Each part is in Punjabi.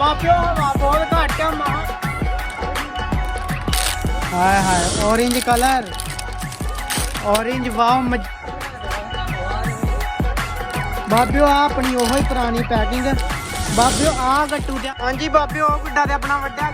ਬਾਬਿਓ ਹਵਾ ਬਹੁਤ ਘੱਟ ਆ, ਮਾ। ਹਾਏ ਹਾਏ, orange ਕਲਰ orange, ਵਾਓ, ਮਜ- ਬਾਬਿਓ ਆ ਆਪਣੀ ਉਹੋ ਪੁਰਾਣੀ ਪੈਕਿੰਗ ਬਾਬਿਓ ਆ ਗੱਟੂ ਦੇ ਹਾਂਜੀ, ਬਾਬਿਓ, ਉਹ ਗੁੱਡਾ ਤੇ ਆਪਣਾ ਵੱਡਾ।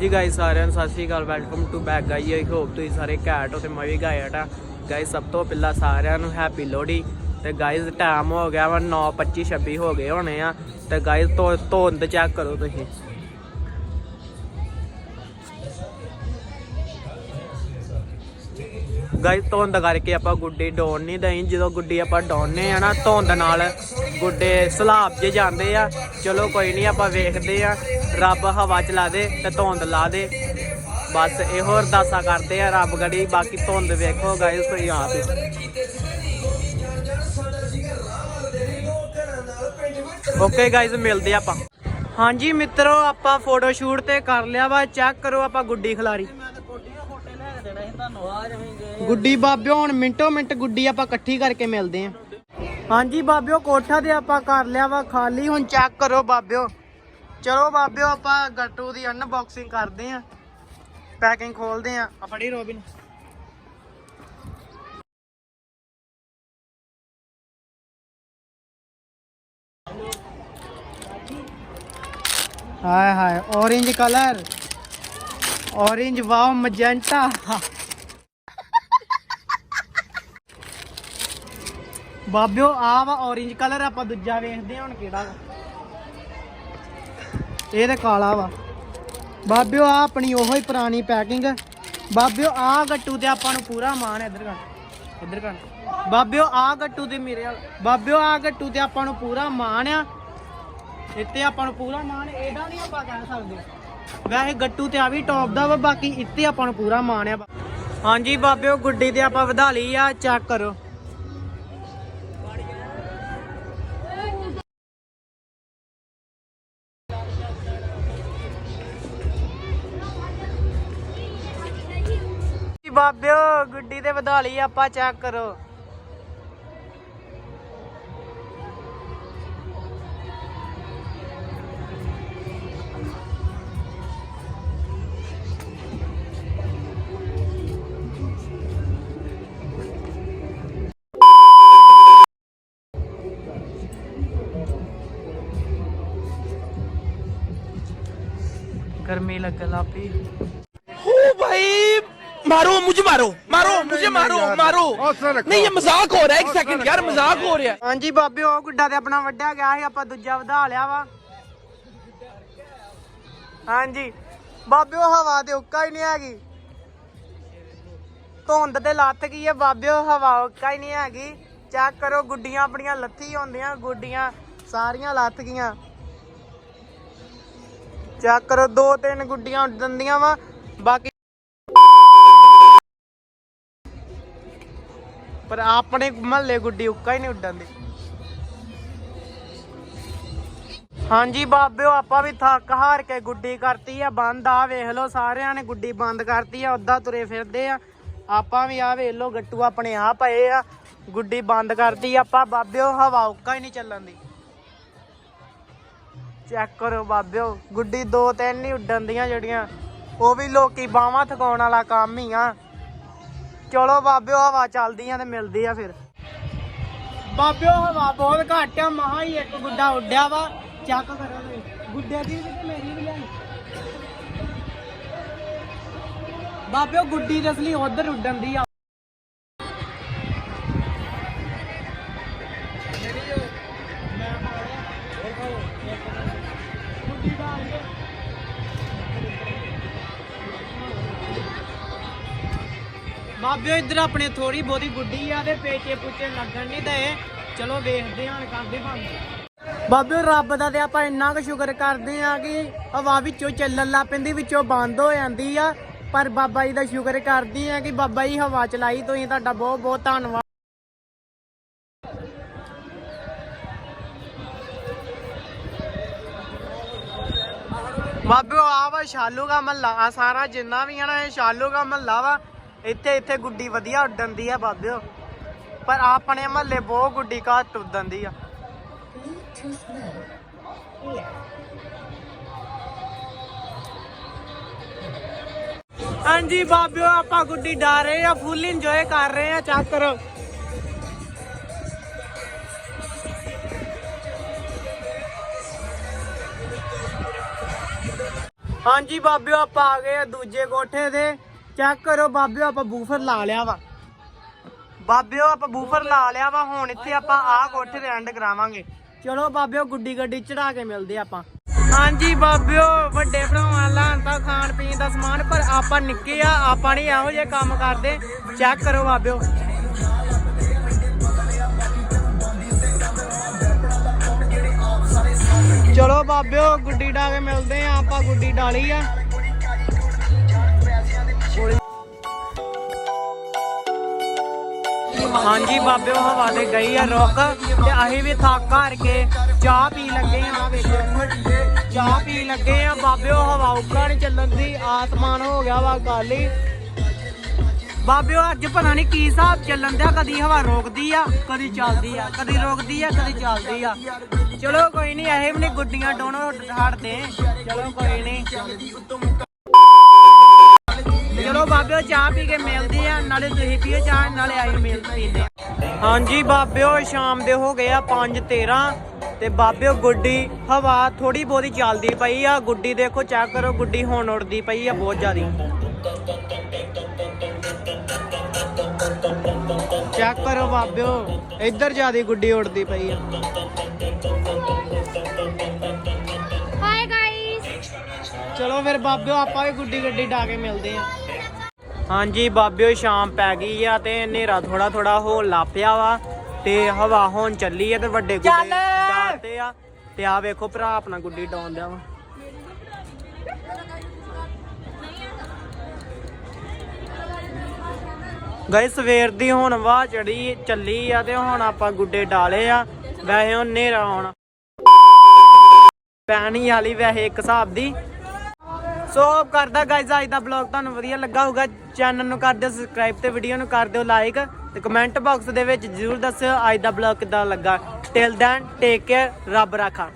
ਜੀ ਗਾਇਸ ਸਾਰਿਆਂ ਨੂੰ ਸਤਿ ਸ਼੍ਰੀ ਅਕਾਲ। Welcome to back guy I hope ਤੁਸੀਂ ਸਾਰੇ ਘੈਂਟ ਹੋ ਤੇ ਮੈਂ ਵੀ ਘੈਂਟ ਆ ਗਾਇਸ ਸਭ ਤੋਂ ਪਹਿਲਾਂ ਸਾਰਿਆਂ ਨੂੰ ਹੈਪੀ ਲੋਹੜੀ। ਤੇ ਗਾਇਸ ਟਾਈਮ ਹੋ ਗਿਆ ਵਾ 9:25 26 ਹੋ ਗਏ ਹੋਣੇ ਆ। ਤੇ ਗਾਇਸ ਤੋਂ ਧੁੰਦ ਚੈੱਕ ਕਰੋ ਤੁਸੀਂ। ਗਾਇਸ ਧੁੰਦ ਕਰਕੇ ਆਪਾਂ ਗੁੱਡੀ ਡਾਉਣ ਨਹੀਂ ਦਈ। ਜਦੋਂ ਗੁੱਡੀ ਆਪਾਂ ਡਾਉਨੇ ਆ ਨਾ, ਧੁੰਦ ਨਾਲ ਗੁੱਡੇ ਸਲਾਬ 'ਚ ਜਾਂਦੇ ਆ। ਚਲੋ ਕੋਈ ਨਹੀਂ, ਆਪਾਂ ਵੇਖਦੇ ਆ। ਰੱਬ ਹਵਾ ਚਲਾ ਦੇ ਤੇ ਧੁੰਦ ਲਾ ਦੇ। ਬਸ ਇਹੋ ਅਰਦਾਸਾ ਕਰਦੇ ਆ ਰੱਬ ਗੜੀ, ਬਾਕੀ ਧੁੰਦ ਵੇਖੋ ਗਾਇਸ ਤੁਸੀਂ ਆਪ ਓਕੇ ਗਾਇਸ ਮਿਲਦੇ ਆਪਾਂ। ਹਾਂਜੀ ਮਿੱਤਰੋ, ਆਪਾਂ ਫੋਟੋ ਸ਼ੂਟ ਤੇ ਕਰ ਲਿਆ ਵਾ ਚੈੱਕ ਕਰੋ ਆਪਾਂ ਗੁੱਡੀ ਖਿਲਾਰੀ। ਗੁੱਡੀ ਬਾਬਿਓ, ਹੁਣ ਮਿੰਟੋ ਮਿੰਟ ਗੁੱਡੀ ਆਪਾਂ ਇਕੱਠੀ ਕਰਕੇ ਮਿਲਦੇ ਆਂ। ਹਾਂਜੀ ਬਾਬਿਓ, ਕੋਠਾ ਤੇ ਆਪਾਂ ਕਰ ਲਿਆ ਵਾ, ਖਾਲੀ, ਹੁਣ ਚੈੱਕ ਕਰੋ ਬਾਬਿਓ। ਚਲੋ ਬਾਬਿਓ ਆਪਾਂ ਗੱਟੂ ਦੀ ਅਨਬਾਕਸਿੰਗ ਕਰਦੇ ਆਂ ਪੈਕਿੰਗ ਖੋਲਦੇ ਆਂ ਆ ਫੜੀ ਰੋਬਿਨ। ਹਾਏ ਹਾਏ orange colour orange wow magenta ਬਾਬਿਓ ਆ ਵਾ orange ਕਲਰ ਆਪਾਂ ਦੂਜਾ ਵੇਖਦੇ ਹਾਂ ਹੁਣ ਕਿਹੜਾ ਵਾ। ਇਹ ਤੇ ਕਾਲਾ ਵਾ। ਬਾਬਿਓ ਆ ਆਪਣੀ ਉਹੋ ਹੀ ਪੁਰਾਣੀ ਪੈਕਿੰਗ ਬਾਬਿਓ ਆ ਗੱਟੂ ਤੇ ਆਪਾਂ ਨੂੰ ਪੂਰਾ ਮਾਣ ਹੈ ਇੱਧਰ ਕਰ। ਇੱਧਰ ਕਰ। ਬਾਬਿਓ ਆ ਗੱਟੂ ਤੇ ਮੇਰੇ ਵਾਲ ਬਾਬਿਓ ਆ ਗੱਟੂ ਤੇ ਆਪਾਂ ਨੂੰ ਪੂਰਾ ਮਾਣ ਆ। ਇੱਥੇ ਆਪਾਂ ਨੂੰ ਪੂਰਾ ਮਾਣ ਇਹਦਾ ਨਹੀਂ ਆਪਾਂ ਕਹਿ ਸਕਦੇ। ਵੈਸੇ ਗੱਟੂ ਤੇ ਆ ਵੀ ਟੌਪ ਦਾ ਵਾ, ਬਾਕੀ ਇੱਥੇ ਆਪਾਂ ਨੂੰ ਪੂਰਾ ਮਾਣ ਆ। ਹਾਂਜੀ ਬਾਬਿਓ, ਗੁੱਡੀ ਤੇ ਆਪਾਂ ਵਧਾ ਲਈ ਆ ਚੈੱਕ ਕਰੋ। ਬਾਬਿਓ ਗੁੱਡੀ ਤੇ ਵਧਾ ਲਈ ਆਪਾਂ ਚੈੱਕ ਕਰੋ। ਗਰਮੀ ਲੱਗਣ ਲੱਗ ਪਈ। ਹੋ ਭਾਈ मारो मुझे मारो मारो मुझे मारो मारो नहीं ये मजाक हो रहा है एक सेकंड यार मजाक हो रहा है ਹਾਂਜੀ ਬਾਬੇ ਉਹ ਗੁੱਡਾ ਤੇ ਆਪਣਾ ਵੱਡਾ ਗਿਆ ਸੀ ਆਪਾਂ ਦੂਜਾ ਵਧਾ ਲਿਆ ਵਾ ਹਾਂਜੀ ਬਾਬੇ ਉਹ ਹਵਾ ਤੇ ਉੱਕਾ ਹੀ ਨਹੀਂ ਹੈਗੀ ਧੁੰਦ ਤੇ ਲੱਥ ਗਈ ਹੈ ਬਾਬੇ ਉਹ ਹਵਾ ਉੱਕਾ ਹੀ ਨਹੀਂ ਹੈਗੀ ਚੈੱਕ ਕਰੋ ਗੁੱਡੀਆਂ ਆਪਣੀਆਂ ਲੱਥੀ ਹੁੰਦੀਆਂ ਗੁੱਡੀਆਂ ਸਾਰੀਆਂ ਲੱਥ ਗਈਆਂ ਚੈੱਕ ਕਰੋ ਦੋ ਤਿੰਨ ਗੁੱਡੀਆਂ ਉੱਡਣ ਦੀਆਂ ਵਾ ਬਾਕੀ ਪਰ ਆਪਣੇ ਮਹੱਲੇ ਗੁੱਡੀ ਉੱਕਾ ਹੀ ਨਹੀਂ ਉੱਡਣ ਦੀ। ਹਾਂਜੀ ਬਾਬਿਓ, ਆਪਾਂ ਵੀ ਥੱਕ ਹਾਰ ਕੇ ਗੁੱਡੀ ਕਰਤੀ ਆ, ਬੰਦ। ਆ ਵੇਖ ਲਓ, ਸਾਰਿਆਂ ਨੇ ਗੁੱਡੀ ਬੰਦ ਕਰਤੀ ਆ, ਉਦਾਂ ਤੁਰੇ ਫਿਰਦੇ ਆ। ਆਪਾਂ ਵੀ ਆ ਵੇਖ ਲਓ, ਗੱਟੂ ਆਪਣੇ ਆ ਪਏ ਆ, ਗੁੱਡੀ ਬੰਦ ਕਰਤੀ। ਆਪਾਂ ਬਾਬਿਓ, ਹਵਾ ਉੱਕਾ ਹੀ ਨਹੀਂ ਚੱਲਣ ਦੀ। ਚੈੱਕ ਕਰੋ ਬਾਬਿਓ, ਗੁੱਡੀ ਦੋ ਤਿੰਨ ਹੀ ਉੱਡਣ ਦੀਆਂ ਜਿਹੜੀਆਂ। ਉਹ ਵੀ ਲੋਕੀ ਬਾਹਾਂ ਥਕਾਉਣ ਵਾਲਾ ਕੰਮ ਹੀ ਆ। ਚਲੋ ਬਾਬਿਓ, ਹਵਾ ਚੱਲਦੀ ਆ ਤੇ ਮਿਲਦੀ ਆ ਫਿਰ। ਬਾਬਿਓ, ਹਵਾ ਬਹੁਤ ਘੱਟ ਆ, ਮਹਾ ਹੀ ਇੱਕ ਗੁੱਡਾ ਉੱਡਿਆ ਵਾ। ਚੱਕ ਕਰੋ ਗੁੱਡੇ ਦੀ ਵੀ ਤੇ ਮੇਰੀ ਵੀ ਲਿਆਈ। ਬਾਬਿਓ, ਗੁੱਡੀ ਦੇ ਅਸਲੀ ਉਧਰ ਉੱਡਣ ਦੀ ਆ। ਬਾਬਿਓ, ਇੱਧਰ ਆਪਣੇ ਥੋੜੀ ਬਹੁਤੀ ਗੁੱਡੀ ਆ ਤੇ ਪੇਚੇ ਪੁੱਚੇ ਲੱਗਣ ਨਹੀਂ ਦਏ। ਚਲੋ ਵੇਖਦੇ ਹਾਂ, ਕਰਦੇ ਬੰਦ ਬਾਬਿਓ, ਰੱਬ ਦਾ ਤੇ ਆਪਾਂ ਇੰਨਾ ਕੁ ਸ਼ੁਕਰ ਕਰਦੇ ਆ ਕਿ ਹਵਾ ਵਿੱਚੋਂ ਚੱਲਣ ਲੱਗ ਪੈਂਦੀ, ਵਿੱਚੋਂ ਬੰਦ ਹੋ ਜਾਂਦੀ ਆ। ਪਰ ਬਾਬਾ ਜੀ ਦਾ ਸ਼ੁਕਰ ਕਰਦੇ ਆ ਕਿ ਬਾਬਾ ਜੀ ਹਵਾ ਚਲਾਈ, ਤੁਸੀਂ ਤੁਹਾਡਾ ਬਹੁਤ ਬਹੁਤ ਧੰਨਵਾਦ। ਬਾਬਿਓ ਆ ਵਾ ਸ਼ਾਲੂ ਦਾ ਮਹੱਲਾ ਸਾਰਾ ਜਿੰਨਾ ਵੀ ਆ ਨਾ ਇਹ ਸ਼ਾਲੂ ਦਾ ਮਹੱਲਾ ਵਾ। ਇੱਥੇ ਇੱਥੇ ਗੁੱਡੀ ਵਧੀਆ ਉੱਡਣ ਦੀ ਆ ਬਾਬਿਓ। ਪਰ ਆਪਣੇ ਮਹੱਲੇ ਬਹੁਤ ਗੁੱਡੀ ਘੱਟ ਉੱਡਣ ਦੀ ਆ। ਹਾਂਜੀ ਬਾਬਿਓ, ਆਪਾਂ ਗੁੱਡੀ ਡਾ ਰਹੇ ਆ, ਫੁੱਲ ਇੰਜੋਏ ਕਰ ਰਹੇ ਆ ਚੈੱਕ ਕਰੋ ਹਾਂਜੀ ਬਾਬਿਓ, ਆਪਾਂ ਆ ਗਏ ਆ ਦੂਜੇ ਕੋਠੇ ਦੇ ਚੈੱਕ ਕਰੋ ਬਾਬਿਓ, ਆਪਾਂ ਬੂਫਰ ਲਾ ਲਿਆ ਵਾ। ਬਾਬਿਓ, ਆਪਾਂ ਬੂਫਰ ਲਾ ਲਿਆ ਵਾ, ਹੁਣ ਇੱਥੇ ਆਪਾਂ ਆਹ ਕੋਠੇ ਤੇ ਐਂਡ ਕਰਾਵਾਂਗੇ। ਚਲੋ ਬਾਬਿਓ ਗੁੱਡੀ ਗੱਡੀ ਚੜਾ ਕੇ ਮਿਲਦੇ ਆਪਾਂ। ਹਾਂਜੀ ਬਾਬਿਓ, ਵੱਡੇ ਭਰਾਵਾਂ ਲਾਣ ਖਾਣ ਪੀਣ ਦਾ ਸਮਾਨ, ਪਰ ਆਪਾਂ ਨਿੱਕੇ ਆ, ਆਪਾਂ ਨਹੀਂ ਇਹੋ ਜਿਹੇ ਕੰਮ ਕਰਦੇ। ਚੈੱਕ ਕਰੋ ਬਾਬਿਓ। ਚਲੋ ਬਾਬਿਓ, ਗੁੱਡੀ ਡਾ ਕੇ ਮਿਲਦੇ ਆ, ਆਪਾਂ ਗੁੱਡੀ ਡਾਲੀ ਆ। ਹਾਂਜੀ ਬਾਬਿਓ ਹਵਾ ਤੇ ਗਈ ਆ ਰੁਕ ਤੇ ਅਸੀਂ ਵੀ ਥੱਕ ਹਾਰ ਕੇ ਚਾਹ ਪੀ ਲੱਗੇ ਆ ਵੇਖੋ। ਚਾਹ ਪੀ ਲੱਗੇ ਆ ਬਾਬਿਓ ਹਵਾ ਉੱਕਾ ਨਹੀਂ ਚੱਲਣ ਦੀ ਆਸਮਾਨ ਹੋ ਗਿਆ ਵਾ ਗਾਲੀ ਬਾਬਿਓ ਅੱਜ ਪਤਾ ਨਹੀਂ ਕੀ ਹਿਸਾਬ ਚੱਲਣ ਦਿਆ, ਕਦੀ ਹਵਾ ਰੋਕਦੀ ਆ, ਕਦੀ ਚੱਲਦੀ ਆ, ਕਦੀ ਰੋਕਦੀ ਆ, ਕਦੀ ਚੱਲਦੀ ਆ। ਚਲੋ ਕੋਈ ਨਹੀਂ ਇਹ ਵੀ ਨਹੀਂ ਗੁੱਡੀਆਂ ਡੋਣੋ ਹਟਦੇ। ਚਲੋ ਕੋਈ ਨਹੀਂ ਚਲੋ ਬਾਬਿਓ ਚਾਹ ਪੀ ਕੇ ਮਿਲਦੇ ਆ ਨਾਲੇ ਤੁਸੀਂ ਪੀਓ ਚਾਹ ਨਾਲੇ ਆਈ ਮਿਲ ਪੀਂਦੇ ਆ ਹਾਂਜੀ ਬਾਬਿਓ ਸ਼ਾਮ ਦੇ ਹੋ ਗਏ ਆ 5:13 ਤੇ ਬਾਬਿਓ ਗੁੱਡੀ ਹਵਾ ਥੋੜੀ ਬਹੁਤੀ ਚੱਲਦੀ ਪਈ ਆ ਗੁੱਡੀ ਦੇਖੋ ਚੈੱਕ ਕਰੋ ਗੁੱਡੀ ਹੁਣ ਉੜਦੀ ਪਈ ਆ ਬਹੁਤ ਜ਼ਿਆਦੀ। ਚੈੱਕ ਕਰੋ ਬਾਬਿਓ ਇੱਧਰ ਜ਼ਿਆਦੀ ਗੁੱਡੀ ਉੜਦੀ ਪਈ ਆ। ਹਾਈ ਗਾਇਸ ਚਲੋ ਫਿਰ ਬਾਬਿਓ ਆਪਾਂ ਵੀ ਗੁੱਡੀ ਗੱਡੀ ਡਾ ਕੇ ਮਿਲਦੇ ਆ। ਹਾਂਜੀ ਬਾਬਿਓ ਸ਼ਾਮ ਪੈ ਗਈ ਆ ਤੇ ਹਨੇਰਾ ਥੋੜਾ ਥੋੜਾ ਹੋਣ ਲੱਪਿਆ ਵਾ ਤੇ ਹਵਾ ਹੁਣ ਚੱਲੀ ਆ ਤੇ ਵੱਡੇ ਗੁੱਡੇ ਡਾਤੇ ਆ ਤੇ ਆ ਵੇਖੋ ਭਰਾ ਆਪਣਾ ਗੁੱਡੀ ਡਾਉਣ ਦਿਆ ਵਾ। ਗਏ ਸਵੇਰ ਦੀ ਹੁਣ ਵਾਹ ਚੜੀ ਚੱਲੀ ਆ ਤੇ ਹੁਣ ਆਪਾਂ ਗੁੱਡੇ ਡਾਲੇ ਆ। ਵੈਸੇ ਹੁਣ ਹਨੇਰਾ ਆਉਣਾ ਪੈਣੀ ਵਾਲੀ ਵੈਸੇ ਇੱਕ ਹਿਸਾਬ ਦੀ। ਸੋ ਕਰਦਾ ਗਾਇਜ਼ ਅੱਜ ਦਾ ਬਲੌਗ ਤੁਹਾਨੂੰ ਵਧੀਆ ਲੱਗਾ ਹੋਊਗਾ। ਚੈਨਲ ਨੂੰ ਕਰ ਦਿਓ ਸਬਸਕ੍ਰਾਈਬ ਤੇ ਵੀਡੀਓ ਨੂੰ ਕਰ ਦਿਓ ਲਾਈਕ ਤੇ ਕਮੈਂਟ ਬਾਕਸ ਦੇ ਵਿੱਚ ਜਰੂਰ ਦੱਸਿਓ ਅੱਜ ਦਾ ਬਲੌਗ ਕਿਦਾਂ ਲੱਗਾ। ਟਿਲ ਦੈਨ ਟੇਕ ਕੇਅਰ ਰੱਬ ਰਾਖਾ।